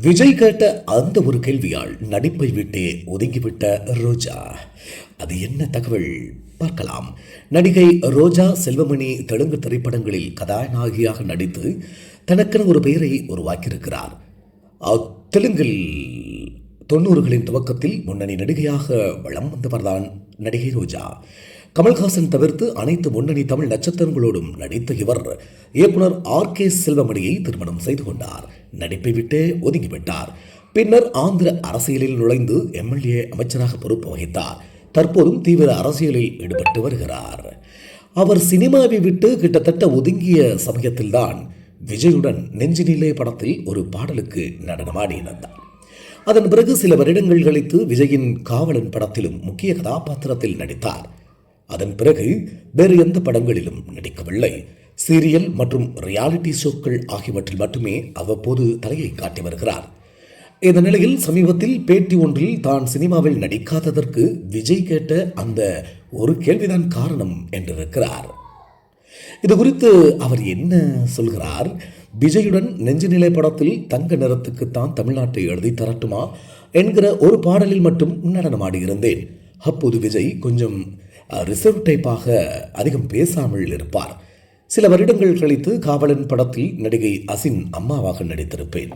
விஜய் கேட்ட அந்த ஒரு கேள்வியால் நடிப்பை விட்டே ஒதுங்கிவிட்ட ரோஜா. அது என்ன தகவல்? பார்க்கலாம். நடிகை ரோஜா செல்வமணி தெலுங்கு திரைப்படங்களில் கதாநாயகியாக நடித்து தனக்கென ஒரு பெயரை உருவாக்கியிருக்கிறார். தெலுங்கில் தொண்ணூறுகளின் துவக்கத்தில் முன்னணி நடிகையாக வளம் வந்தவர்தான் நடிகை ரோஜா. கமல்ஹாசன் தவிர்த்து அனைத்து முன்னணி தமிழ் நட்சத்திரங்களோடும் நடித்த இவர் இயக்குனர் ஆர் கே செல்வமணியை திருமணம் செய்து கொண்டார். நடிப்பை விட்டே ஒதுங்கிவிட்டார். பின்னர் ஆந்திர அரசியலில் நுழைந்து எம்எல்ஏ அமைச்சராக பொறுப்பு வகித்தார். தற்போதும் தீவிர அரசியலில் ஈடுபட்டு வருகிறார். அவர் சினிமாவை விட்டு கிட்டத்தட்ட ஒதுங்கிய சமயத்தில்தான் விஜயுடன் நெஞ்சினிலே படத்தில் ஒரு பாடலுக்கு நடனமாடியிருந்தார் அதன் பிறகு சில வருடங்கள் கழித்து விஜயின் காவலன் படத்திலும் முக்கிய கதாபாத்திரத்தில் நடித்தார். அதன் பிறகு வேறு எந்த படங்களிலும் நடிக்கவில்லை. சீரியல் மற்றும் ரியாலிட்டி ஷோக்கள் ஆகியவற்றில் மட்டுமே அவ்வப்போது தலையை காட்டி வருகிறார். இந்த நிலையில் சமீபத்தில் பேட்டி ஒன்றில் தான் சினிமாவில் நடிக்காததற்கு விஜய் கேட்ட அந்த ஒரு கேள்விதான் காரணம் என்றிருக்கிறார். இது குறித்து அவர் என்ன சொல்கிறார்? விஜயுடன் நெஞ்சுநிலை படத்தில் தங்க நிறத்துக்கு தான் தமிழ்நாட்டை எழுதி தரட்டுமா? என்கிற ஒரு பாடலில் மட்டும் நடனமாடியிருந்தேன் அப்போது விஜய் கொஞ்சம் ரிசர்வ் டைப்பாக அதிகம் பேசாமல் இருப்பார். சில வருடங்கள் கழித்து காவலன் படத்தில் நடிகை அசின் அம்மாவாக நடித்திருப்பேன்.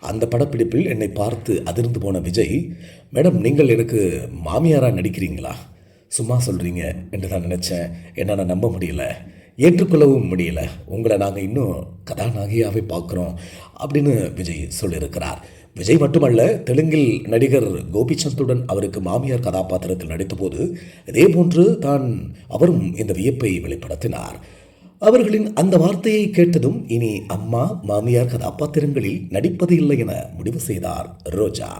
அந்த படப்பிடிப்பில் என்னை பார்த்து அதிர்ந்து போன விஜய் மேடம் நீங்கள் எனக்கு மாமியாராக நடிக்கிறீங்களா? சும்மா சொல்கிறீங்க என்று தான் நினச்சேன். என்னால் நம்ப முடியல. ஏற்றுக்கொள்ளவும் முடியல. உங்களை நாங்கள் இன்னும் கதாநாயகியாகவே பார்க்குறோம் அப்படின்னு விஜய் சொல்லியிருக்கிறார். விஜய் மட்டுமல்ல தெலுங்கில் நடிகர் கோபிச்சந்துடன் அவருக்கு மாமியார் கதாபாத்திரத்தில் நடித்தபோது இதேபோன்று தான் அவரும் இந்த வியப்பை வெளிப்படுத்தினார். அவர்களின் அந்த வார்த்தையை கேட்டதும் இனி அம்மா மாமியார் கதாபாத்திரங்களில் நடிப்பது இல்லை என முடிவு செய்தார் ரோஜா.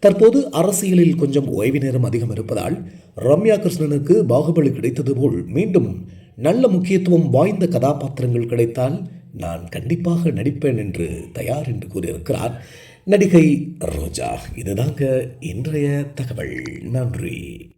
தற்போது அரசியலில் கொஞ்சம் ஓய்வு நேரம் அதிகம் இருப்பதால் ரம்யா கிருஷ்ணனுக்கு பாகுபலி கிடைத்தது போல் மீண்டும் நல்ல முக்கியத்துவம் வாய்ந்த கதாபாத்திரங்கள் கிடைத்தால் நான் கண்டிப்பாக நடிப்பேன் என்று தயார் என்று கூறியிருக்கிறார். நடிகை ரோஜா இதுதாங்க இன்றைய தகவல். நன்றி.